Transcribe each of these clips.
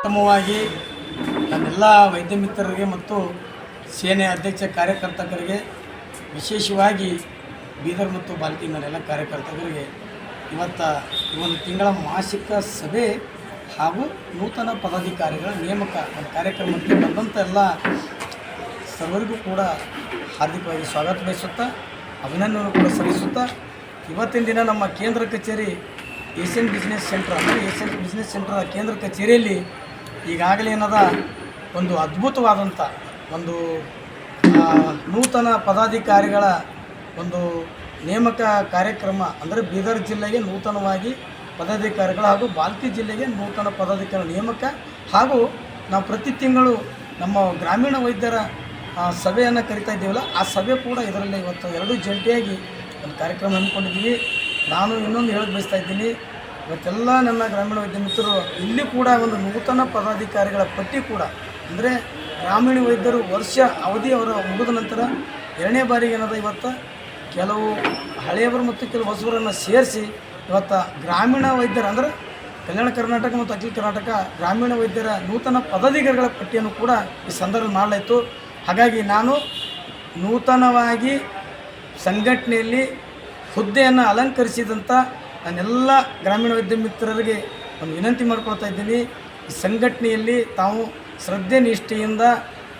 ಉತ್ತಮವಾಗಿ ನನ್ನೆಲ್ಲ ವೈದ್ಯ ಮಿತ್ರರಿಗೆ ಮತ್ತು ಸೇನೆ ಅಧ್ಯಕ್ಷ ಕಾರ್ಯಕರ್ತಕರಿಗೆ, ವಿಶೇಷವಾಗಿ ಬೀದರ್ ಮತ್ತು ಬಾಲ್ಕಿ ಎಲ್ಲ ಕಾರ್ಯಕರ್ತರಿಗೆ ಇವತ್ತು ಈ ಒಂದು ತಿಂಗಳ ಮಾಸಿಕ ಸಭೆ ಹಾಗೂ ನೂತನ ಪದಾಧಿಕಾರಿಗಳ ನೇಮಕ ಕಾರ್ಯಕ್ರಮಕ್ಕೆ ಬಂದಂಥ ಎಲ್ಲ ಸರ್ವರಿಗೂ ಕೂಡ ಹಾರ್ದಿಕವಾಗಿ ಸ್ವಾಗತ ಬಯಸುತ್ತಾ ಅಭಿನಂದನೆ ಕೂಡ ಸಲ್ಲಿಸುತ್ತಾ, ಇವತ್ತಿನ ದಿನ ನಮ್ಮ ಕೇಂದ್ರ ಕಚೇರಿ ಏಷ್ಯನ್ ಬಿಸ್ನೆಸ್ ಸೆಂಟರ್ ಅಂದರೆ ಏಷ್ಯನ್ ಬಿಸ್ನೆಸ್ ಸೆಂಟರ್ ಕೇಂದ್ರ ಕಚೇರಿಯಲ್ಲಿ ಈಗಾಗಲೇ ಏನದ? ಒಂದು ಅದ್ಭುತವಾದಂಥ ಒಂದು ನೂತನ ಪದಾಧಿಕಾರಿಗಳ ಒಂದು ನೇಮಕ ಕಾರ್ಯಕ್ರಮ, ಅಂದರೆ ಬೀದರ್ ಜಿಲ್ಲೆಗೆ ನೂತನವಾಗಿ ಪದಾಧಿಕಾರಿಗಳು ಹಾಗೂ ಬಾಲ್ಕಿ ಜಿಲ್ಲೆಗೆ ನೂತನ ಪದಾಧಿಕಾರಿ ನೇಮಕ ಹಾಗೂ ನಾವು ಪ್ರತಿ ತಿಂಗಳು ನಮ್ಮ ಗ್ರಾಮೀಣ ವೈದ್ಯರ ಸಭೆಯನ್ನು ಕರಿತಾ ಇದ್ದೀವಲ್ಲ, ಆ ಸಭೆ ಕೂಡ ಇದರಲ್ಲಿ ಇವತ್ತು ಎರಡೂ ಜಂಟಿಯಾಗಿ ಒಂದು ಕಾರ್ಯಕ್ರಮ ಹಮ್ಮಿಕೊಂಡಿದ್ದೀವಿ. ನಾನು ಇನ್ನೊಂದು ಹೇಳಕ್ಕೆ ಬಯಸ್ತಾ ಇದ್ದೀನಿ. ಇವತ್ತೆಲ್ಲ ನನ್ನ ಗ್ರಾಮೀಣ ವೈದ್ಯ ಮಿತ್ರರು, ಇಲ್ಲಿ ಕೂಡ ಒಂದು ನೂತನ ಪದಾಧಿಕಾರಿಗಳ ಪಟ್ಟಿ ಕೂಡ. ಅಂದರೆ ಗ್ರಾಮೀಣ ವೈದ್ಯರು ವರ್ಷ ಅವಧಿ ಅವರ ಮುಗಿದ ನಂತರ ಎರಡನೇ ಬಾರಿಗೆ ಏನದ ಇವತ್ತು ಕೆಲವು ಹಳೆಯವರು ಮತ್ತು ಕೆಲವು ಹೊಸಬರನ್ನು ಸೇರಿಸಿ ಇವತ್ತು ಗ್ರಾಮೀಣ ವೈದ್ಯರು ಅಂದರೆ ಕಲ್ಯಾಣ ಕರ್ನಾಟಕ ಮತ್ತು ಅಖಿಲ ಕರ್ನಾಟಕ ಗ್ರಾಮೀಣ ವೈದ್ಯರ ನೂತನ ಪದಾಧಿಕಾರಿಗಳ ಪಟ್ಟಿಯನ್ನು ಕೂಡ ಈ ಸಂದರ್ಭ ಮಾಡಲಾಯಿತು. ಹಾಗಾಗಿ ನಾನು ನೂತನವಾಗಿ ಸಂಘಟನೆಯಲ್ಲಿ ಹುದ್ದೆಯನ್ನು ಅಲಂಕರಿಸಿದಂಥ ನನ್ನೆಲ್ಲ ಗ್ರಾಮೀಣ ವೈದ್ಯ ಮಿತ್ರರಿಗೆ ಒಂದು ವಿನಂತಿ ಮಾಡ್ಕೊಳ್ತಾ ಇದ್ದೀನಿ. ಈ ಸಂಘಟನೆಯಲ್ಲಿ ತಾವು ಶ್ರದ್ಧೆ ನಿಷ್ಠೆಯಿಂದ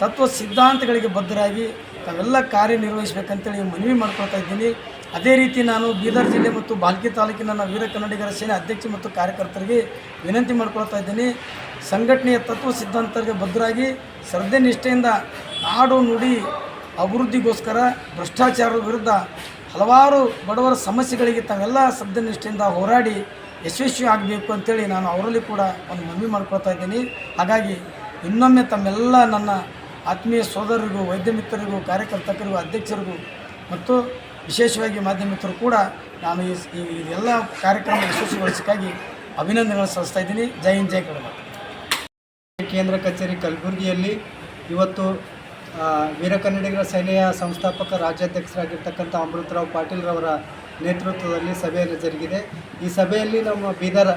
ತತ್ವ ಸಿದ್ಧಾಂತಗಳಿಗೆ ಬದ್ಧರಾಗಿ ತಾವೆಲ್ಲ ಕಾರ್ಯನಿರ್ವಹಿಸಬೇಕಂತೇಳಿ ಮನವಿ ಮಾಡ್ಕೊಳ್ತಾ ಇದ್ದೀನಿ. ಅದೇ ರೀತಿ ನಾನು ಬೀದರ್ ಜಿಲ್ಲೆ ಮತ್ತು ಬಾಲ್ಕಿ ತಾಲೂಕಿನ ವೀರ ಕನ್ನಡಿಗರ ಸೇನೆ ಅಧ್ಯಕ್ಷ ಮತ್ತು ಕಾರ್ಯಕರ್ತರಿಗೆ ವಿನಂತಿ ಮಾಡ್ಕೊಳ್ತಾ ಇದ್ದೀನಿ. ಸಂಘಟನೆಯ ತತ್ವ ಸಿದ್ಧಾಂತಗಳಿಗೆ ಬದ್ಧರಾಗಿ ಶ್ರದ್ಧೆ ನಿಷ್ಠೆಯಿಂದ ನಾಡು ನುಡಿ ಅಭಿವೃದ್ಧಿಗೋಸ್ಕರ ಭ್ರಷ್ಟಾಚಾರದ ವಿರುದ್ಧ ಹಲವಾರು ಬಡವರ ಸಮಸ್ಯೆಗಳಿಗೆ ತಾವೆಲ್ಲ ಶ್ರದ್ಧೆ ನಿಷ್ಠೆಯಿಂದ ಹೋರಾಡಿ ಯಶಸ್ವಿ ಆಗಬೇಕು ಅಂತೇಳಿ ನಾನು ಅವರಲ್ಲಿ ಕೂಡ ಒಂದು ಮನವಿ ಮಾಡ್ಕೊಳ್ತಾ ಇದ್ದೀನಿ. ಹಾಗಾಗಿ ಇನ್ನೊಮ್ಮೆ ತಮ್ಮೆಲ್ಲ ನನ್ನ ಆತ್ಮೀಯ ಸೋದರರಿಗೂ, ವೈದ್ಯ ಮಿತ್ರರಿಗೂ, ಕಾರ್ಯಕರ್ತರಿಗೂ, ಅಧ್ಯಕ್ಷರಿಗೂ ಮತ್ತು ವಿಶೇಷವಾಗಿ ಮಾಧ್ಯಮಿಕರು ಕೂಡ ನಾನು ಈ ಎಲ್ಲ ಕಾರ್ಯಕ್ರಮ ಯಶಸ್ವಿಗೊಳಿಸಕ್ಕಾಗಿ ಅಭಿನಂದನೆಗಳನ್ನು ಸಲ್ಲಿಸ್ತಾ ಇದ್ದೀನಿ. ಜೈ ಹಿಂದ್, ಜೈ ಕೇಂದ್ರ ಕಚೇರಿ ಕಲಬುರಗಿಯಲ್ಲಿ ಇವತ್ತು ಆ, ವೀರ ಕನ್ನಡಿಗರ ಸೇನೆಯ ಸಂಸ್ಥಾಪಕ ರಾಜ್ಯಾಧ್ಯಕ್ಷರಾಗಿರ್ತಕ್ಕಂಥ ಅಮೃತರಾವ್ ಪಾಟೀಲ್ರವರ ನೇತೃತ್ವದಲ್ಲಿ ಸಭೆಯಲ್ಲಿ ಜರುಗಿದೆ. ಈ ಸಭೆಯಲ್ಲಿ ನಮ್ಮ ಬೀದರ್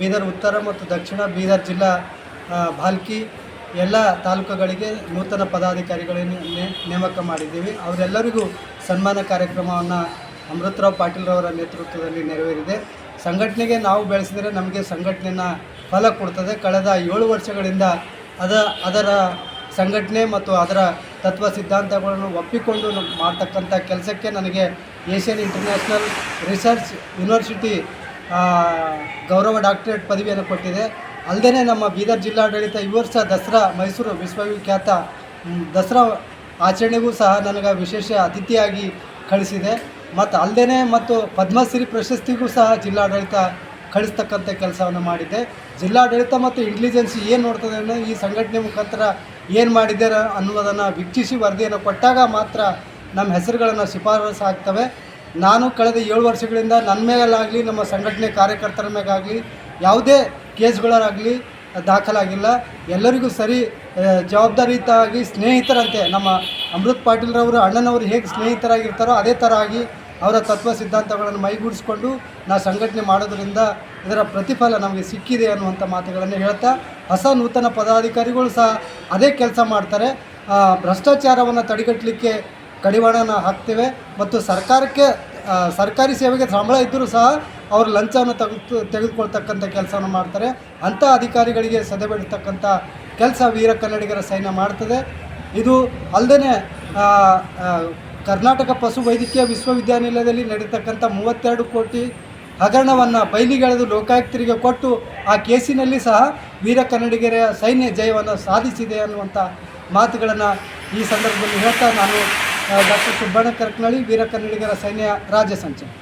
ಬೀದರ್ ಉತ್ತರ ಮತ್ತು ದಕ್ಷಿಣ ಬೀದರ್ ಜಿಲ್ಲಾ ಭಾಲ್ಕಿ ಎಲ್ಲ ತಾಲೂಕುಗಳಿಗೆ ನೂತನ ಪದಾಧಿಕಾರಿಗಳನ್ನು ನೇಮಕ ಮಾಡಿದ್ದೀವಿ. ಅವರೆಲ್ಲರಿಗೂ ಸನ್ಮಾನ ಕಾರ್ಯಕ್ರಮವನ್ನು ಅಮೃತರಾವ್ ಪಾಟೀಲ್ರವರ ನೇತೃತ್ವದಲ್ಲಿ ನೆರವೇರಿದೆ. ಸಂಘಟನೆಗೆ ನಾವು ಬೆಳೆಸಿದರೆ ನಮಗೆ ಸಂಘಟನೆಯ ಫಲ ಕೊಡ್ತದೆ. ಕಳೆದ ಏಳು ವರ್ಷಗಳಿಂದ ಅದ ಅದರ ಸಂಘಟನೆ ಮತ್ತು ಅದರ ತತ್ವ ಸಿದ್ಧಾಂತಗಳನ್ನು ಒಪ್ಪಿಕೊಂಡು ಮಾಡ್ತಕ್ಕಂಥ ಕೆಲಸಕ್ಕೆ ನನಗೆ ಏಷ್ಯನ್ ಇಂಟರ್ನ್ಯಾಷನಲ್ ರಿಸರ್ಚ್ ಯೂನಿವರ್ಸಿಟಿ ಗೌರವ ಡಾಕ್ಟರೇಟ್ ಪದವಿಯನ್ನು ಕೊಟ್ಟಿದೆ. ಅಲ್ಲದೇ ನಮ್ಮ ಬೀದರ್ ಜಿಲ್ಲಾಡಳಿತ ಈ ವರ್ಷ ದಸರಾ, ಮೈಸೂರು ವಿಶ್ವವಿಖ್ಯಾತ ದಸರಾ ಆಚರಣೆಗೂ ಸಹ ನನಗೆ ವಿಶೇಷ ಅತಿಥಿಯಾಗಿ ಕಳಿಸಿದೆ. ಮತ್ತು ಅಲ್ಲದೇ ಮತ್ತು ಪದ್ಮಶ್ರೀ ಪ್ರಶಸ್ತಿಗೂ ಸಹ ಜಿಲ್ಲಾಡಳಿತ ಕಳಿಸ್ತಕ್ಕಂಥ ಕೆಲಸವನ್ನು ಮಾಡಿದೆ ಜಿಲ್ಲಾಡಳಿತ ಮತ್ತು ಇಂಟೆಲಿಜೆನ್ಸಿ ಏನು ನೋಡ್ತದೆ ಅಂದರೆ ಈ ಸಂಘಟನೆ ಮುಖಾಂತರ ಏನು ಮಾಡಿದ್ದಾರೆ ಅನ್ನುವುದನ್ನು ವೀಕ್ಷಿಸಿ ವರದಿಯನ್ನು ಕೊಟ್ಟಾಗ ಮಾತ್ರ ನಮ್ಮ ಹೆಸರುಗಳನ್ನು ಶಿಫಾರಸು ಆಗ್ತವೆ. ನಾನು ಕಳೆದ ಏಳು ವರ್ಷಗಳಿಂದ ನನ್ನ ಮೇಲಾಗಲಿ, ನಮ್ಮ ಸಂಘಟನೆ ಕಾರ್ಯಕರ್ತರ ಮೇಲಾಗಲಿ, ಯಾವುದೇ ಕೇಸ್ಗಳಾಗಲಿ ದಾಖಲಾಗಿಲ್ಲ. ಎಲ್ಲರಿಗೂ ಸರಿ ಜವಾಬ್ದಾರಿಯುತವಾಗಿ ಸ್ನೇಹಿತರಂತೆ ನಮ್ಮ ಅಮೃತ್ ಪಾಟೀಲ್ರವರು, ಅಣ್ಣನವರು ಹೇಗೆ ಸ್ನೇಹಿತರಾಗಿರ್ತಾರೋ ಅದೇ ಥರ ಆಗಿ ಅವರ ತತ್ವ ಸಿದ್ಧಾಂತಗಳನ್ನು ಮೈಗೂಡಿಸ್ಕೊಂಡು ನಾ ಸಂಘಟನೆ ಮಾಡೋದರಿಂದ ಇದರ ಪ್ರತಿಫಲ ನಮಗೆ ಸಿಕ್ಕಿದೆ ಅನ್ನುವಂಥ ಮಾತುಗಳನ್ನು ಹೇಳ್ತಾ ಹೊಸ ನೂತನ ಪದಾಧಿಕಾರಿಗಳು ಸಹ ಅದೇ ಕೆಲಸ ಮಾಡ್ತಾರೆ. ಭ್ರಷ್ಟಾಚಾರವನ್ನು ತಡೆಗಟ್ಟಲಿಕ್ಕೆ ಕಡಿವಾಣನ ಹಾಕ್ತೇವೆ ಮತ್ತು ಸರ್ಕಾರಕ್ಕೆ ಸರ್ಕಾರಿ ಸೇವೆಗೆ ಸಂಬಳ ಇದ್ದರೂ ಸಹ ಅವರು ಲಂಚವನ್ನು ತೆಗೆದು, ತೆಗೆದುಕೊಳ್ತಕ್ಕಂಥ ಕೆಲಸವನ್ನು ಮಾಡ್ತಾರೆ. ಅಂಥ ಅಧಿಕಾರಿಗಳಿಗೆ ಸದೆಬಡಿತಕ್ಕಂಥ ಕೆಲಸ ವೀರ ಕನ್ನಡಿಗರ ಸೈನ್ಯ ಮಾಡ್ತದೆ. ಇದು ಅಲ್ಲದೆ ಕರ್ನಾಟಕ ಪಶು ವೈದ್ಯಕೀಯ ವಿಶ್ವವಿದ್ಯಾನಿಲಯದಲ್ಲಿ ನಡೀತಕ್ಕಂಥ ಮೂವತ್ತೆರಡು ಕೋಟಿ ಹಗರಣವನ್ನು ಬಯಲಿಗೆಳೆದು ಲೋಕಾಯುಕ್ತರಿಗೆ ಕೊಟ್ಟು ಆ ಕೇಸಿನಲ್ಲಿ ಸಹ ವೀರ ಕನ್ನಡಿಗರ ಸೈನ್ಯ ಜಯವನ್ನು ಸಾಧಿಸಿದೆ ಅನ್ನುವಂಥ ಮಾತುಗಳನ್ನು ಈ ಸಂದರ್ಭದಲ್ಲಿ ಹೇಳ್ತಾ ನಾನು ಡಾಕ್ಟರ್ ಸುಬ್ಬಣ್ಣ ಕರ್ಕನಳ್ಳಿ, ವೀರ ಕನ್ನಡಿಗರ ಸೈನ್ಯ ರಾಜ್ಯ ಸಂಚಾಲಕ.